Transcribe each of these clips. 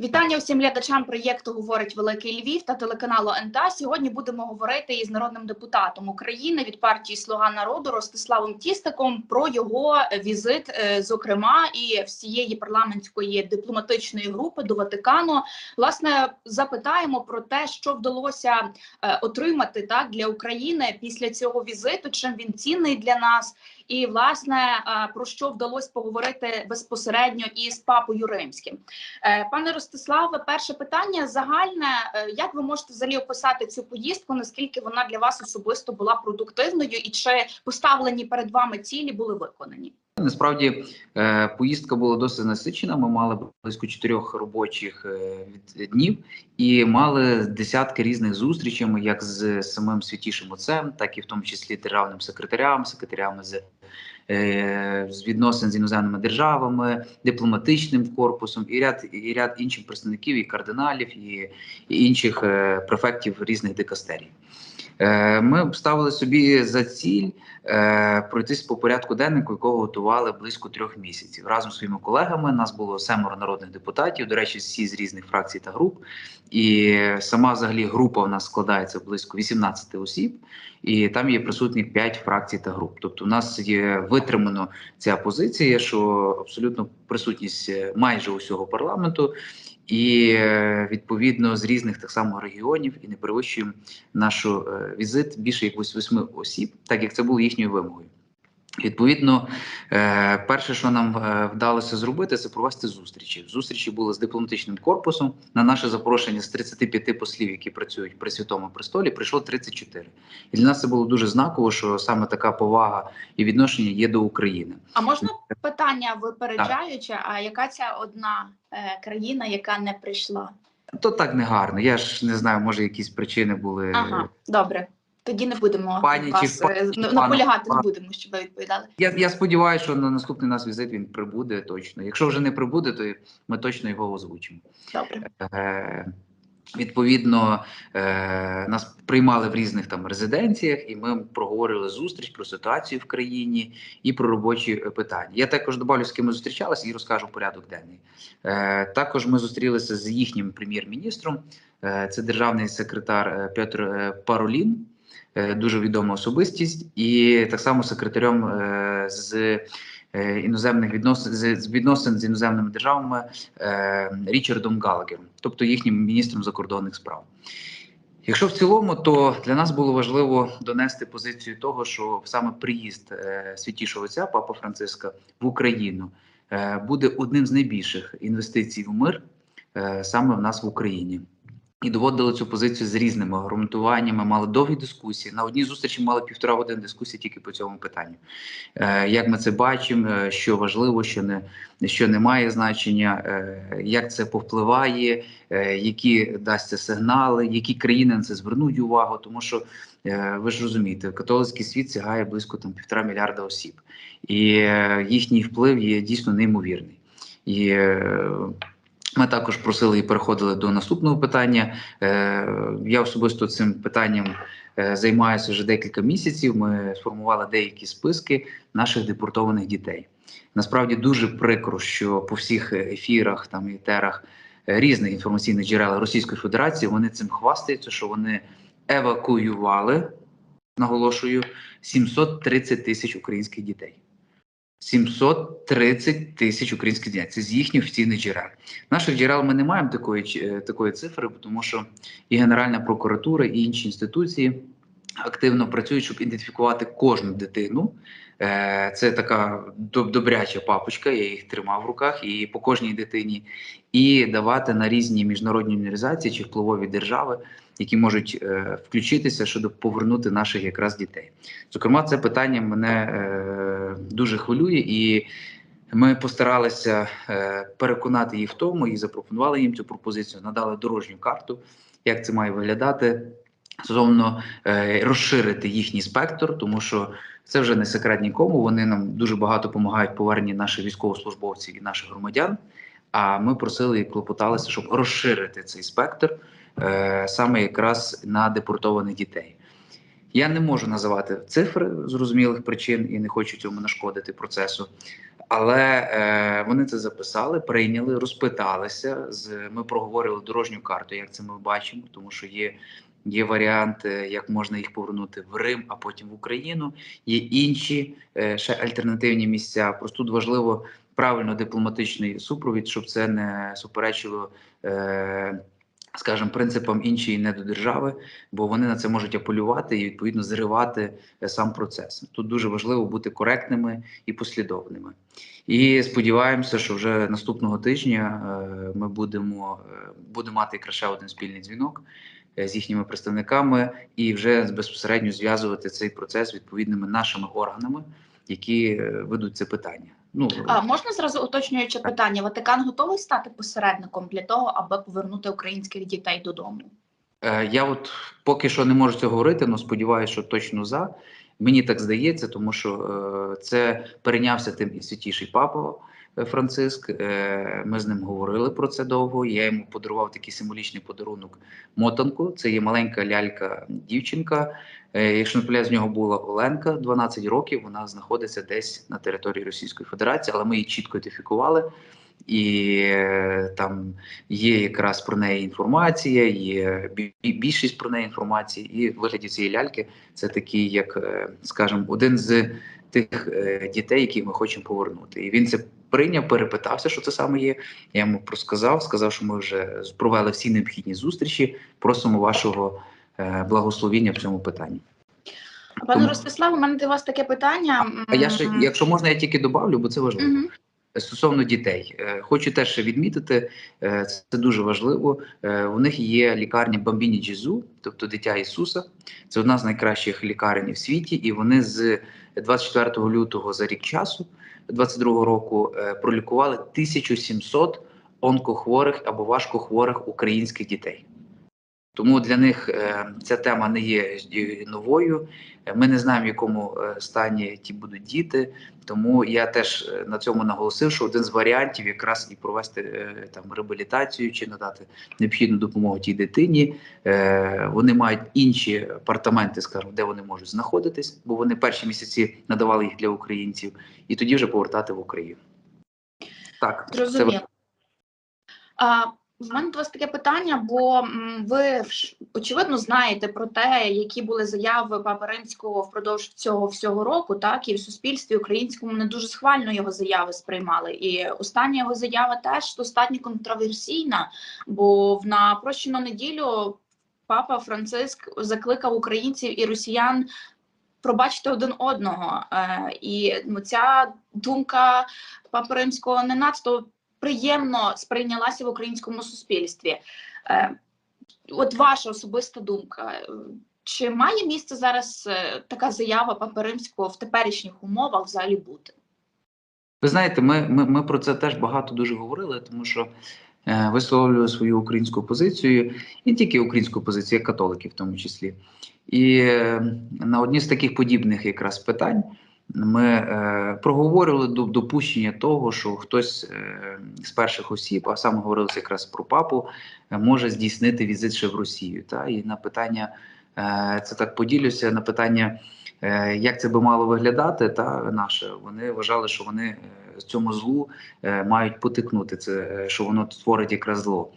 Вітання усім глядачам проєкту Говорить Великий Львів та телеканалу НТА. Сьогодні будемо говорити із народним депутатом України від партії Слуга народу Ростиславом Тістиком про його візит, е, зокрема, і всієї парламентської дипломатичної групи до Ватикану. Власне, запитаємо про те, що вдалося е, отримати так для України після цього візиту. Чим він цінний для нас, і власне е, про що вдалося поговорити безпосередньо із папою римським. Е, Пане Ростиславе, перше питання загальне. Е, Як ви можете взагалі описати цю поїздку? Наскільки вона для вас особисто була продуктивною, і чи поставлені перед вами цілі були виконані? Насправді е, поїздка була досить насичена. Ми мали близько чотирьох робочих е, днів і мали десятки різних зустрічей, як з самим святішим отцем, так і в тому числі державним секретарям, секретарями з, е, з відносин з іноземними державами, дипломатичним корпусом і ряд і ряд інших представників, і кардиналів, і, і інших префектів різних дикастерій. Е, Ми ставили собі за ціль е, пройтись по порядку деннику, якого готували близько трьох місяців. Разом з своїми колегами нас було семеро народних депутатів. До речі, всі з різних фракцій та груп. І сама взагалі група в нас складається близько 18 осіб, і там є присутні 5 фракцій та груп. Тобто, у нас є витримано ця позиція, що абсолютно присутність е, майже усього парламенту. І е, відповідно з різних так само регіонів і не перевищуємо нашу е, візит більше як восьми осіб, так як це було їхньою вимогою. Відповідно, е, перше, що нам е, вдалося зробити, це провести зустрічі. Зустрічі були з дипломатичним корпусом. На наше запрошення з 35 послів, які працюють при святому престолі, прийшло 34. І для нас це було дуже знаково, що саме така повага і відношення є до України. А можна питання випереджаючи? А яка ця одна е, країна, яка не прийшла? То так не гарно. Я ж не знаю, може якісь причини були. Ага, добре. Тоді не будемо Пані вас чи пані, е, наполягати, не будемо, щоб ви відповідали. Я, я сподіваюся, що на наступний нас візит він прибуде точно. Якщо вже не прибуде, то ми точно його озвучимо. Добре. Е, відповідно, е, нас приймали в різних там резиденціях, і ми проговорили зустріч про ситуацію в країні і про робочі е, питання. Я також добавлю, з ким ми зустрічалися і розкажу порядок денний. Е, також ми зустрілися з їхнім прем'єр-міністром. Е, це державний секретар е, Петр Паролін. Е, Дуже відома особистість, і так само секретарем е, з е, іноземних відносин з відносин з іноземними державами Річардом Галагером, тобто їхнім міністром закордонних справ. Якщо в цілому, то для нас було важливо донести позицію того, що саме приїзд святішого отця Папа Франциска в Україну буде одним з найбільших інвестицій в мир саме в нас в Україні. І доводили цю позицію з різними аргументуваннями, мали довгі дискусії. На одній зустрічі мали півтора години дискусії тільки по цьому питанню. Е, як ми це бачимо, е, що важливо, що не що не має значення, е, як це повпливає, е, які дасться сигнали, які країни на це звернуть увагу, тому що е, ви ж розумієте, католицький світ сягає близько там півтора мільярда осіб, і е, їхній вплив є дійсно неймовірний. І ми також просили і переходили до наступного питання. Е, Я особисто цим питанням е, займаюся вже декілька місяців. Ми сформували деякі списки наших депортованих дітей. Насправді дуже прикро, що по всіх ефірах там і різних інформаційних джерел Російської Федерації вони цим хвастаються, що вони евакуювали, наголошую, 730 тисяч українських дітей. 730 тисяч українських дітей. Це з їхніх офіційних джерел. Наших джерел ми не маємо такої е, такої цифри, тому що і Генеральна прокуратура, і інші інституції активно працюють, щоб ідентифікувати кожну дитину. Е, Це така доб- добряча папочка, я їх тримав в руках, і по кожній дитині, і давати на різні міжнародні організації чи впливові держави, які можуть е, включитися, щоб повернути наших якраз дітей. Зокрема, це питання мене е, дуже хвилює, і ми постаралися е, переконати їх в тому і запропонували їм цю пропозицію, надали дорожню карту, як це має виглядати. Стосовно е, розширити їхній спектр, тому що це вже не секрет нікому. Вони нам дуже багато допомагають поверненні наших військовослужбовців і наших громадян. А ми просили і клопоталися, щоб розширити цей спектр саме якраз на депортованих дітей. Я не можу називати цифри зрозумілих причин і не хочу цьому нашкодити процесу. Але е, вони це записали, прийняли, розпиталися. З ми проговорили дорожню карту, як це ми бачимо, тому що є. Є варіанти, як можна їх повернути в Рим, а потім в Україну. Є інші е, ще альтернативні місця. Просто тут важливо правильно дипломатичний супровід, щоб це не суперечило, е, скажімо, принципам іншої недодержави, бо вони на це можуть апелювати і відповідно зривати е, сам процес. Тут дуже важливо бути коректними і послідовними. І сподіваємося, що вже наступного тижня е, ми будемо, е, будемо мати якраз ще один спільний дзвінок з їхніми представниками і вже безпосередньо зв'язувати цей процес відповідними нашими органами, які ведуть це питання. Ну А можна зразу уточнюючи питання: Ватикан готовий стати посередником для того, аби повернути українських дітей додому? Е, Я от поки що не можу це говорити, але сподіваюся, що точно за. Мені так здається, тому що е, це перейнявся тим і святіший папа е, Франциск. Е, ми з ним говорили про це довго. Я йому подарував такий символічний подарунок мотанку. Це є маленька лялька дівчинка. Е, якщо не з нього була Оленка 12 років. Вона знаходиться десь на території Російської Федерації, але ми її чітко ідентифікували. І е, там є якраз про неї інформація, є бі- бі- більшість про неї інформації, і в вигляді цієї ляльки це такий, як, скажімо, один з тих е, дітей, яких ми хочемо повернути. І він це прийняв, перепитався, що це саме є. Я йому розказав, сказав, що ми вже провели всі необхідні зустрічі. Просимо вашого е, благословіння в цьому питанні. Пане Тому- Ростислав, у мене до вас таке питання. А я ще, якщо можна, я тільки добавлю, бо це важливо. Мгм. Стосовно дітей, Е, хочу теж відмітити, це дуже важливо. У них є лікарня Бамбіні Джезу, тобто дитя Ісуса. Це одна з найкращих лікарень в світі, і вони з 24 лютого за рік часу, 22 року, е, пролікували 1700 онкохворих або важкохворих українських дітей. Тому для них е, ця тема не є новою. Е, Ми не знаємо, в якому е, стані ті будуть діти. Тому я теж на цьому наголосив, що один з варіантів якраз і провести там реабілітацію чи надати необхідну допомогу тій дитині. Вони мають інші апартаменти, скажімо, де вони можуть знаходитись, бо вони перші місяці надавали їх для українців, і тоді вже повертати в Україну. Так, це Зрозуміло. А, в мене до вас таке питання, бо ви очевидно знаєте про те, які були заяви Папи Римського впродовж цього всього року, так і в суспільстві українському не дуже схвально його заяви сприймали. І остання його заява теж достатньо контроверсійна, бо в прощену неділю Папа Франциск закликав українців і росіян. Пробачити один одного, е, і ну, ця думка Папи Римського не надто приємно сприйнялася в українському суспільстві. Е, От ваша особиста думка. Чи має місце зараз е, така заява Папи Римського в теперішніх умовах взагалі бути? Ви знаєте, ми, ми, ми про це теж багато дуже говорили, тому що е, висловлюю свою українську позицію, і тільки українську позицію, як католики в тому числі. І е, на одні з таких подібних якраз питань ми е, до допущення того, що хтось е, з перших осіб, а саме говорилося якраз про папу, е, може здійснити візит ще в Росію. Та? І на питання, е, це так поділюся, на питання. Е, Як це би мало виглядати, та наше вони вважали, що вони е, цьому злу е, мають потикнути це, е, що воно творить якраз зло.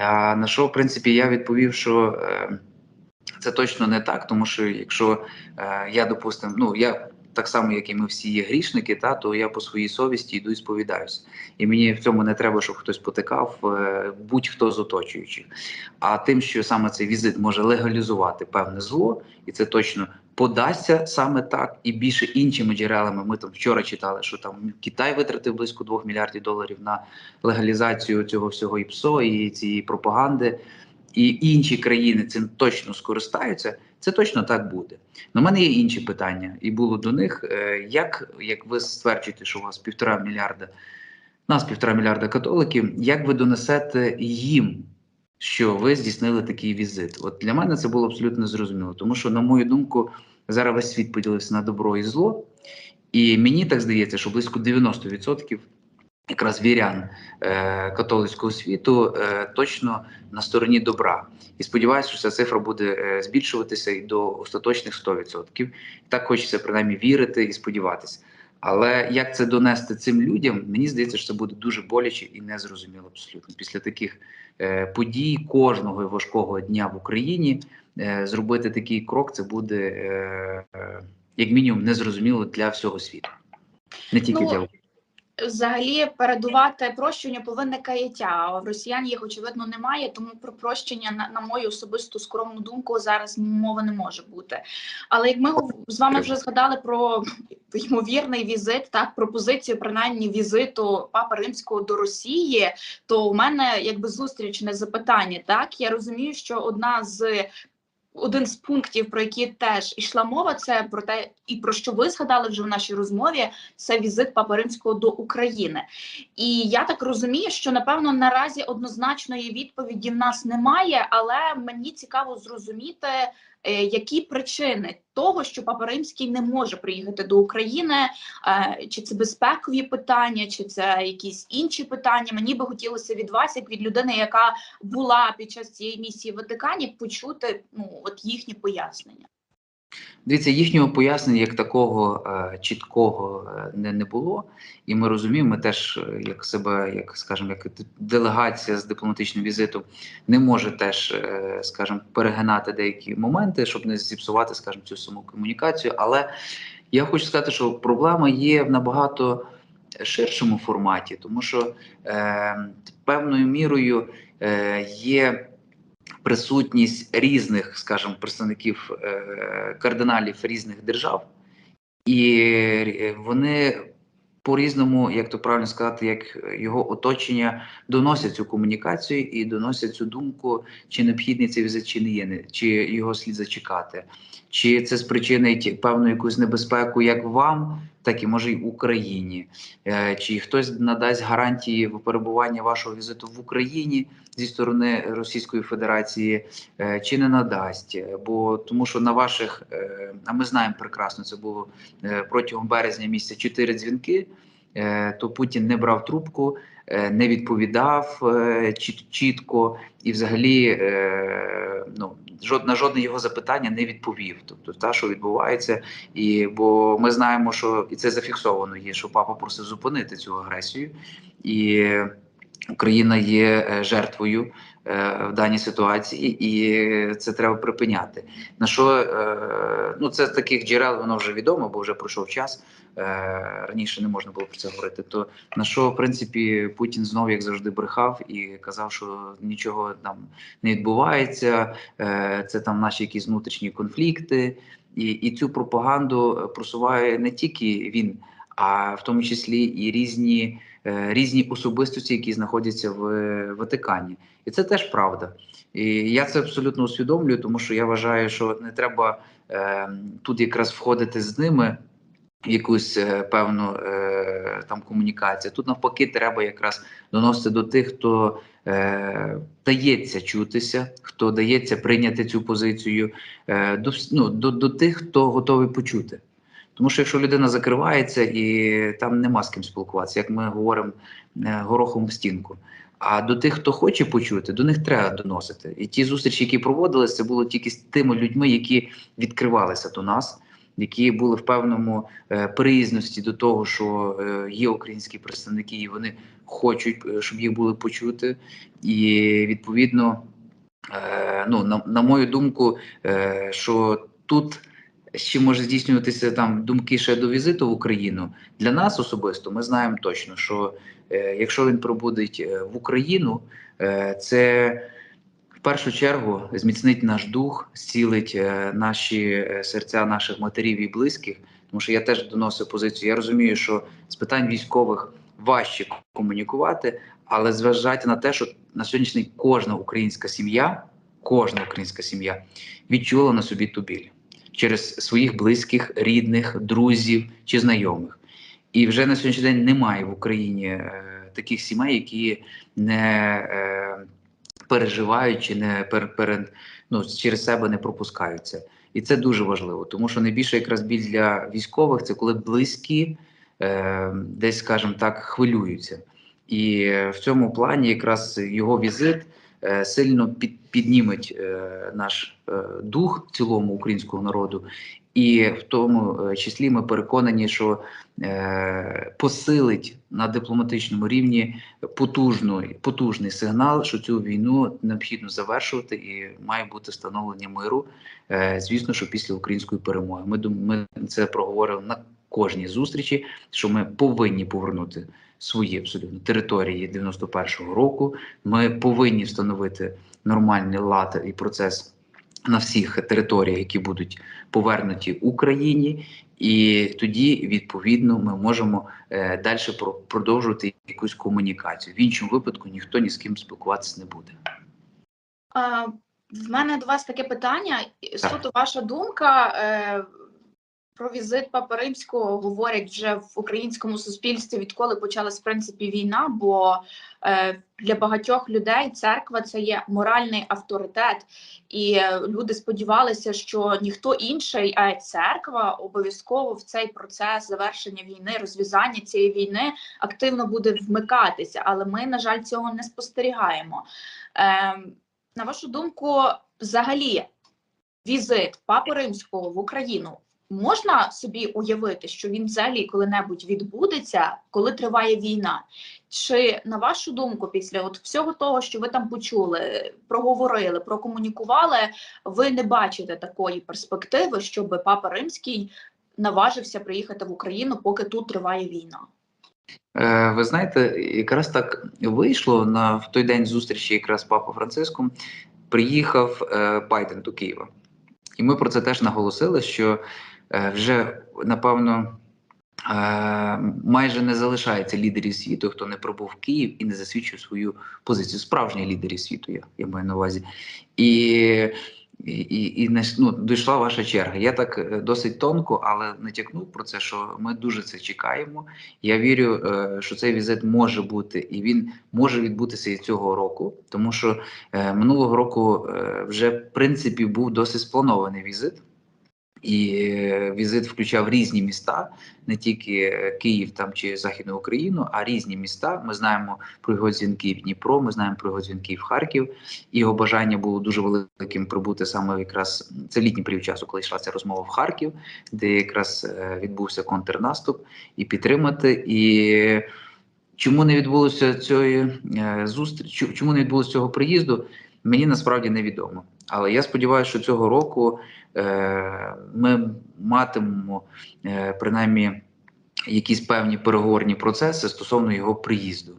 А на що, в принципі, я відповів, що е, це точно не так, тому що якщо е, я допустим, ну я так само, як і ми всі є грішники, та то я по своїй совісті йду і сповідаюся. І мені в цьому не треба, щоб хтось потикав, е, будь-хто з оточуючих. А тим, що саме цей візит може легалізувати певне зло, і це точно подасться саме так, і більше іншими джерелами. Ми там вчора читали, що там Китай витратив близько 2 мільярдів доларів на легалізацію цього всього ІПСО і цієї пропаганди. І інші країни цим точно скористаються. Це точно так буде. Но в мене є інші питання, і було до них. е, Як, як ви стверджуєте, що у вас півтора мільярда, нас півтора мільярда католиків, як ви донесете їм, що ви здійснили такий візит? От для мене це було абсолютно зрозуміло, тому що, на мою думку, зараз весь світ поділився на добро і зло, і мені так здається, що близько 90% якраз вірян е, католицького світу е, точно на стороні добра. І сподіваюся, що ця цифра буде е, збільшуватися і до остаточних 100%. Так хочеться принаймні вірити і сподіватися. Але як це донести цим людям, мені здається, що це буде дуже боляче і незрозуміло абсолютно. Після таких е, подій кожного важкого дня в Україні е, зробити такий крок це буде е, е, як мінімум незрозуміло для всього світу, не тільки Ну, для України. Взагалі передувати прощення повинне каяття. А в росіян їх очевидно немає, тому про прощення на, на мою особисту скромну думку зараз мови не може бути. Але як ми з вами вже згадали про ймовірний візит, так пропозицію принаймні візиту Папи Римського до Росії, то у мене якби зустрічне запитання. Так я розумію, що одна з один з пунктів, про які теж йшла мова, це про те, і про що ви згадали вже в нашій розмові, це візит Папи Римського до України. І я так розумію, що напевно наразі однозначної відповіді в нас немає, але мені цікаво зрозуміти, які причини того, що Папа Римський не може приїхати до України, е, чи це безпекові питання, чи це якісь інші питання. Мені би хотілося від вас, як від людини, яка була під час цієї місії в Ватикані, почути ну от їхні пояснення. Дивіться, їхнього пояснення як такого е, чіткого е, не, не було, і ми розуміємо, ми теж е, як себе, як скажімо, як делегація з дипломатичним візитом не може теж, е, скажімо, перегинати деякі моменти, щоб не зіпсувати, скажімо, цю саму комунікацію. Але я хочу сказати, що проблема є в набагато ширшому форматі, тому що е, певною мірою е, є присутність різних, скажімо, представників е, кардиналів різних держав, і вони по-різному, як то правильно сказати, як його оточення доносять цю комунікацію і доносять цю думку, чи необхідний цей візит, чи не є, чи його слід зачекати, чи це спричинить певну якусь небезпеку як вам, так і може й Україні, Е, чи хтось надасть гарантії перебування вашого візиту в Україні зі сторони Російської Федерації, е, чи не надасть, бо тому що на ваших, е, а ми знаємо прекрасно, це було протягом березня місяця чотири дзвінки. То Путін не брав трубку, не відповідав чітко. І, взагалі, ну на жодне його запитання не відповів. Тобто, та що відбувається, і бо ми знаємо, що і це зафіксовано є, що папа просив зупинити цю агресію, і Україна є е, жертвою е, в даній ситуації, і це треба припиняти. На що е, ну це з таких джерел воно вже відомо, бо вже пройшов час. Е, раніше не можна було про це говорити. То на що в принципі Путін знов як завжди брехав і казав, що нічого там не відбувається. Е, це там наші якісь внутрішні конфлікти, і, і цю пропаганду е, просуває не тільки він, а в тому числі і різні, е, різні особистості, які знаходяться в е, Ватикані. І це теж правда. І я це абсолютно усвідомлюю, тому що я вважаю, що не треба е, тут якраз входити з ними. Якусь е, певну е, там комунікацію. Тут навпаки, треба якраз доносити до тих, хто е, дається чутися, хто дається прийняти цю позицію, е, до, ну, до, до тих, хто готовий почути. Тому що якщо людина закривається і там нема з ким спілкуватися, як ми говоримо е, горохом в стінку. А до тих, хто хоче почути, до них треба доносити. І ті зустрічі, які проводилися, це було тільки з тими людьми, які відкривалися до нас, які були в певному е, приязності до того, що е, є українські представники, і вони хочуть, щоб їх були почути. І відповідно, ну на, на мою думку, що тут ще може здійснюватися там думки ще до візиту в Україну. Для нас особисто ми знаємо точно, що е, якщо він пробудить е, в Україну, е, це в першу чергу зміцнить наш дух, зцілить е, наші е, серця наших матерів і близьких. Тому що я теж доносив позицію. Я розумію, що з питань військових важче комунікувати, але зважати на те, що на сьогоднішній кожна українська сім'я, кожна українська сім'я відчула на собі ту біль через своїх близьких, рідних, друзів чи знайомих. І вже на сьогоднішній день немає в Україні е, таких сімей, які не е, переживають чи не пер, пере, ну, через себе не пропускаються. І це дуже важливо, тому що найбільше якраз біль для військових це коли близькі е, десь, скажімо так, хвилюються. І е, в цьому плані якраз його візит сильно під, підніметь е, наш е, дух цілому українського народу І в тому е, числі ми переконані, що е, посилить на дипломатичному рівні потужний, потужний сигнал, що цю війну необхідно завершувати і має бути встановлення миру. Е, звісно, що після української перемоги. Ми ми це проговорили на кожній зустрічі, що ми повинні повернути свої абсолютно території 91-го року. Ми повинні встановити нормальний лад і процес на всіх територіях, які будуть повернуті Україні, і тоді відповідно ми можемо е, далі про- продовжувати якусь комунікацію. В іншому випадку ніхто ні з ким спілкуватися не буде. А, в мене до вас таке питання. Так. Суто ваша думка е, про візит Папи Римського говорять вже в українському суспільстві, відколи почалась в принципі війна. Бо е, для багатьох людей церква це є моральний авторитет, і е, люди сподівалися, що ніхто інший, а церква обов'язково в цей процес завершення війни, розв'язання цієї війни активно буде вмикатися. Але ми, на жаль, цього не спостерігаємо. Ем, на вашу думку, взагалі, візит Папи Римського в Україну можна собі уявити, що він взагалі коли-небудь відбудеться, коли триває війна? Чи на вашу думку, після от всього того, що ви там почули, проговорили, прокомунікували, ви не бачите такої перспективи, щоб Папа Римський наважився приїхати в Україну, поки тут триває війна? Е, Ви знаєте, якраз так вийшло на в той день зустрічі, якраз з Папою Франциском приїхав е, Байден до Києва, і ми про це теж наголосили, що вже напевно. е, Майже не залишається лідерів світу, хто не пробув Київ і не засвідчив свою позицію. Справжні лідерів світу, я, я маю на увазі. І, і, і, ну, дійшла ваша черга. Я так е, досить тонко, але натякнув про це, що ми дуже це чекаємо. Я вірю, е, що цей візит може бути, і він може відбутися і цього року, тому що е, минулого року е, вже в принципі був досить спланований візит. І е, візит включав різні міста, не тільки е, Київ там чи Західну Україну, а різні міста. Ми знаємо про його дзвінки в Дніпро, ми знаємо про його дзвінки в Харків. Його бажання було дуже великим прибути саме якраз це літній період часу, коли йшла ця розмова в Харків, де якраз е, відбувся контрнаступ, і підтримати. І чому не відбулося цієї зустрічі, чому не відбулося цього приїзду, мені насправді невідомо. Але я сподіваюся, що цього року е, ми матимемо е, принаймні якісь певні переговорні процеси стосовно його приїзду.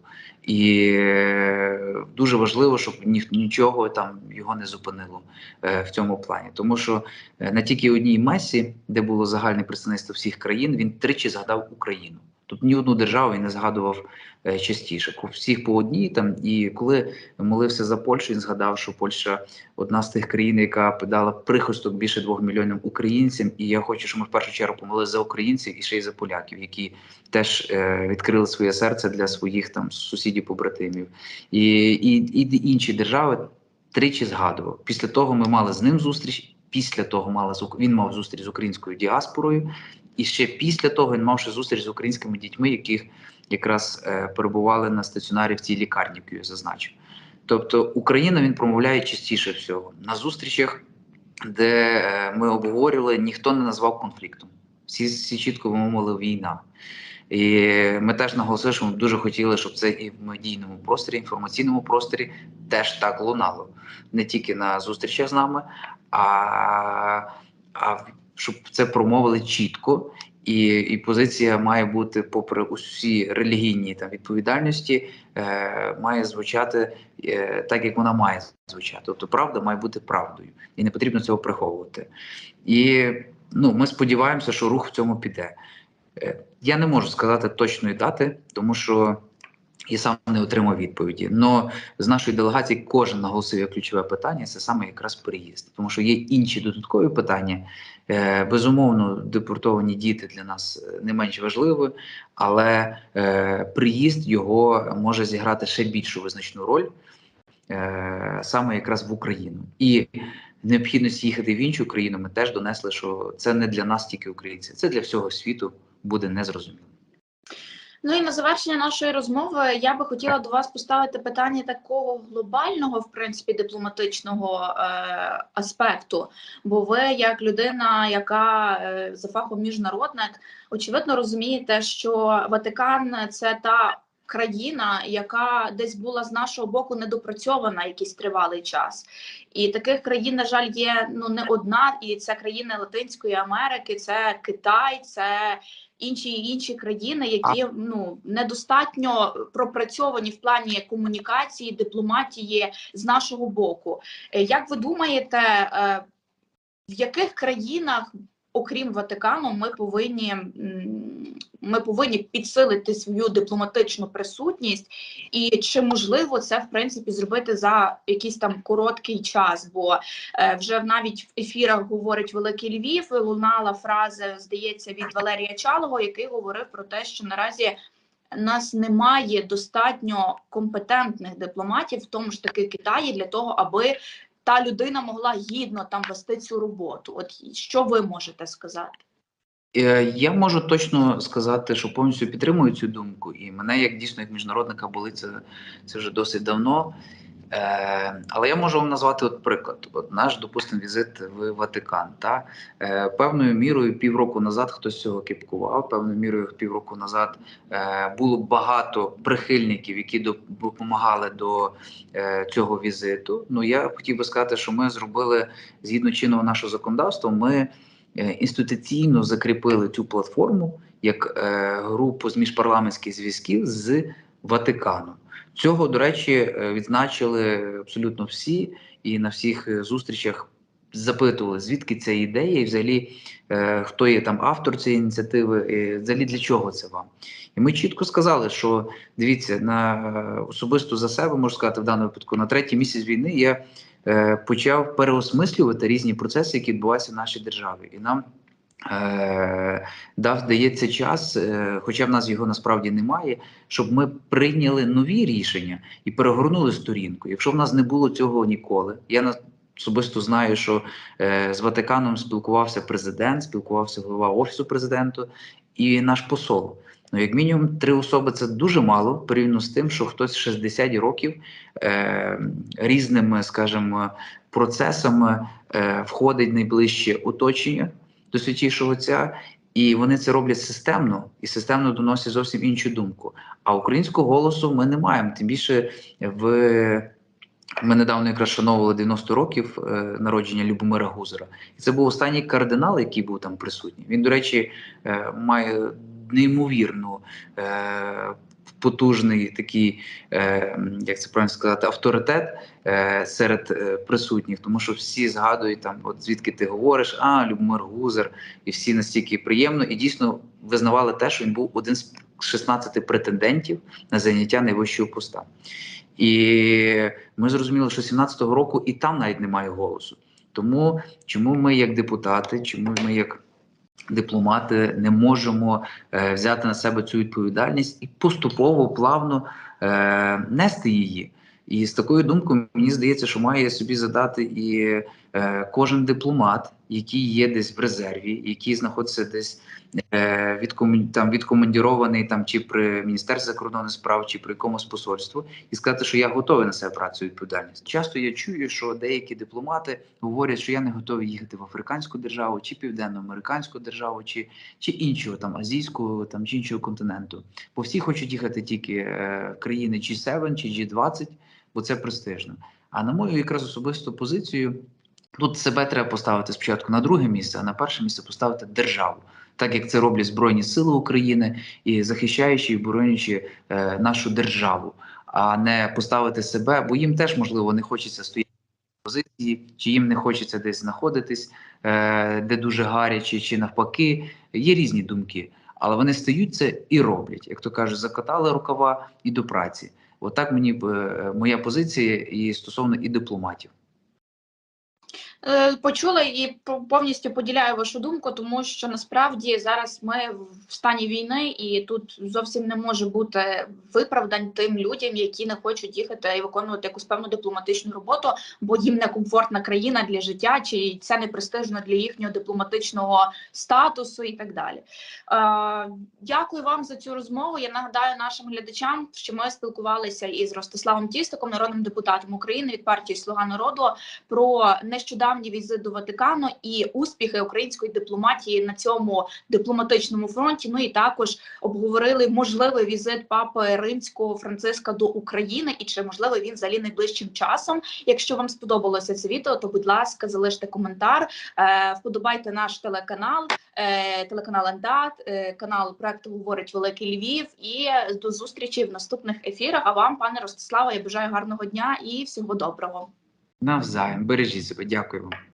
І е, дуже важливо, щоб ні, нічого там його не зупинило е, в цьому плані. Тому що е, на тільки одній месі, де було загальне представництво всіх країн, він тричі згадав Україну. Тут ні одну державу він не згадував е, частіше. Всіх по одній там. І коли молився за Польщу, він згадав, що Польща одна з тих країн, яка дала прихисток більше двох мільйонів українцям. І я хочу, щоб ми в першу чергу помолилися за українців і ще й за поляків, які теж е, відкрили своє серце для своїх там сусідів побратимів. І, і, і інші держави тричі згадував. Після того ми мали з ним зустріч. Після того мали з він мав зустріч з українською діаспорою, і ще після того він мав ще зустріч з українськими дітьми, яких якраз е, перебували на стаціонарі в цій лікарні, яку я зазначив. Тобто Україна він промовляє частіше всього на зустрічах, де е, ми обговорювали, ніхто не назвав конфліктом. Всі, всі чітко вимовили війна. І ми теж наголосили, що ми дуже хотіли, щоб це і в медійному просторі, інформаційному просторі теж так лунало. Не тільки на зустрічах з нами, а, а щоб це промовили чітко. І, і позиція має бути, попри усі релігійні там відповідальності, е, має звучати е, так, як вона має звучати. Тобто правда має бути правдою, і не потрібно цього приховувати. І ну, ми сподіваємося, що рух в цьому піде. Е, Я не можу сказати точної дати, тому що я сам не отримав відповіді. Но з нашої делегації кожен наголосив ключове питання це саме якраз переїзд, тому що є інші додаткові питання. Е, безумовно, депортовані діти для нас е, не менш важливі, але е, приїзд його може зіграти ще більшу визначну роль саме якраз в Україну. І необхідність їхати в іншу країну ми теж донесли, що це не для нас тільки українці, це для всього світу буде незрозуміло. Ну і на завершення нашої розмови я би хотіла до вас поставити питання такого глобального, в принципі, дипломатичного е, аспекту. Бо ви, як людина, яка е, за фахом міжнародник, очевидно розумієте, що Ватикан це та країна, яка десь була з нашого боку недопрацьована якийсь тривалий час. І таких країн, на жаль, є ну не одна, і це країни Латинської Америки, це Китай, це інші інші країни, які ну недостатньо пропрацьовані в плані комунікації, дипломатії з нашого боку. Е, Як ви думаєте, е, в яких країнах, окрім Ватикану, ми повинні ми повинні підсилити свою дипломатичну присутність, і чи можливо це в принципі зробити за якийсь там короткий час? Бо е, вже навіть в ефірах говорить Великий Львів. Лунала фраза, здається, від Валерія Чалого, який говорив про те, що наразі нас немає достатньо компетентних дипломатів, в тому ж таки Китаї, для того, аби та людина могла гідно там вести цю роботу. От що ви можете сказати? Е, Я можу точно сказати, що повністю підтримую цю думку, і мене як дійсно як міжнародника болить це, це вже досить давно. Е, але я можу вам назвати от приклад. От наш, допустимо, візит в Ватикан. Та е, певною мірою півроку назад хтось цього кіпкував. Певною мірою півроку назад е, було багато прихильників, які доп- допомагали до е, цього візиту. Ну я хотів би сказати, що ми зробили згідно чинного нашого законодавства. Ми е, інституційно закріпили цю платформу як е, групу з міжпарламентських зв'язків з Ватиканом. Цього, до речі, е, відзначили абсолютно всі, і на всіх е, зустрічах запитували, звідки ця ідея, і взагалі е, хто є там автор цієї ініціативи, і взагалі для чого це вам. І ми чітко сказали, що дивіться, на особисто за себе можу сказати в даному випадку, на третій місяць війни я почав переосмислювати різні процеси, які відбуваються в нашій державі. І нам дав, здається, час, е, хоча в нас його насправді немає, щоб ми прийняли нові рішення і перегорнули сторінку. Якщо в нас не було цього ніколи, я особисто знаю, що е, з Ватиканом спілкувався президент, спілкувався голова офісу президента і наш посол. Ну, як мінімум, три особи це дуже мало порівняно з тим, що хтось 60 років е, різними, скажімо, процесами е, входить найближче оточення до святішого Отця, і вони це роблять системно і системно доносять зовсім іншу думку. А українського голосу ми не маємо. Тим більше в ми недавно якраз шановували 90 років е, народження Любомира Гузера. І це був останній кардинал, який був там присутній. Він, до речі, е, має неймовірну е, потужний такий, е, як це правильно сказати, авторитет е, серед е, присутніх, тому що всі згадують там, от звідки ти говориш, а Любомир Гузер, і всі настільки приємно і дійсно визнавали те, що він був один з 16 претендентів на заняття найвищого поста. І ми зрозуміли, що 17-го року і там навіть немає голосу. Тому чому ми, як депутати, чому ми як дипломати не можемо е, взяти на себе цю відповідальність і поступово плавно е, нести її. І з такою думкою мені здається, що має собі задати і е, кожен дипломат, який є десь в резерві, який знаходиться десь е, відкомін, там відкомандірований там чи при міністерстві закордонних справ, чи при якомусь посольству, і сказати, що я готовий на себе брати цю відповідальність. Часто я чую, що деякі дипломати говорять, що я не готовий їхати в африканську державу, чи південноамериканську державу, чи, чи іншого там азійського там чи іншого континенту. Бо всі хочуть їхати тільки е, країни G7 чи G20, бо це престижно. А на мою якраз особисту позицію. Тут себе треба поставити спочатку на друге місце, а на перше місце поставити державу, так як це роблять Збройні Сили України і захищаючи і боронячи е, нашу державу, а не поставити себе, бо їм теж можливо не хочеться стояти позиції, чи їм не хочеться десь знаходитись, е, де дуже гаряче, чи навпаки. Є різні думки, але вони стають це і роблять. Як то кажуть, закатали рукава і до праці. Отак мені е, моя позиція і стосовно і дипломатів. Е, Почула і по- повністю поділяю вашу думку, тому що насправді зараз ми в стані війни, і тут зовсім не може бути виправдань тим людям, які не хочуть їхати і виконувати якусь певну дипломатичну роботу, бо їм некомфортна країна для життя, чи це не престижно для їхнього дипломатичного статусу і так далі. Е, Дякую вам за цю розмову. Я нагадаю нашим глядачам, що ми спілкувалися із Ростиславом Тістиком, народним депутатом України від партії Слуга народу про нещодавній візит до Ватикану і успіхи української дипломатії на цьому дипломатичному фронті. Ну і також обговорили можливий візит папи римського Франциска до України і чи можливо він взагалі найближчим часом. Якщо вам сподобалося це відео, то будь ласка, залиште коментар, е, вподобайте наш телеканал, е, телеканал Ендат, е, канал проекту говорить Великий Львів. І до зустрічі в наступних ефірах. А вам, пане Ростиславе, я бажаю гарного дня і всього доброго. Навзаєм, бережіть себе, дякую вам.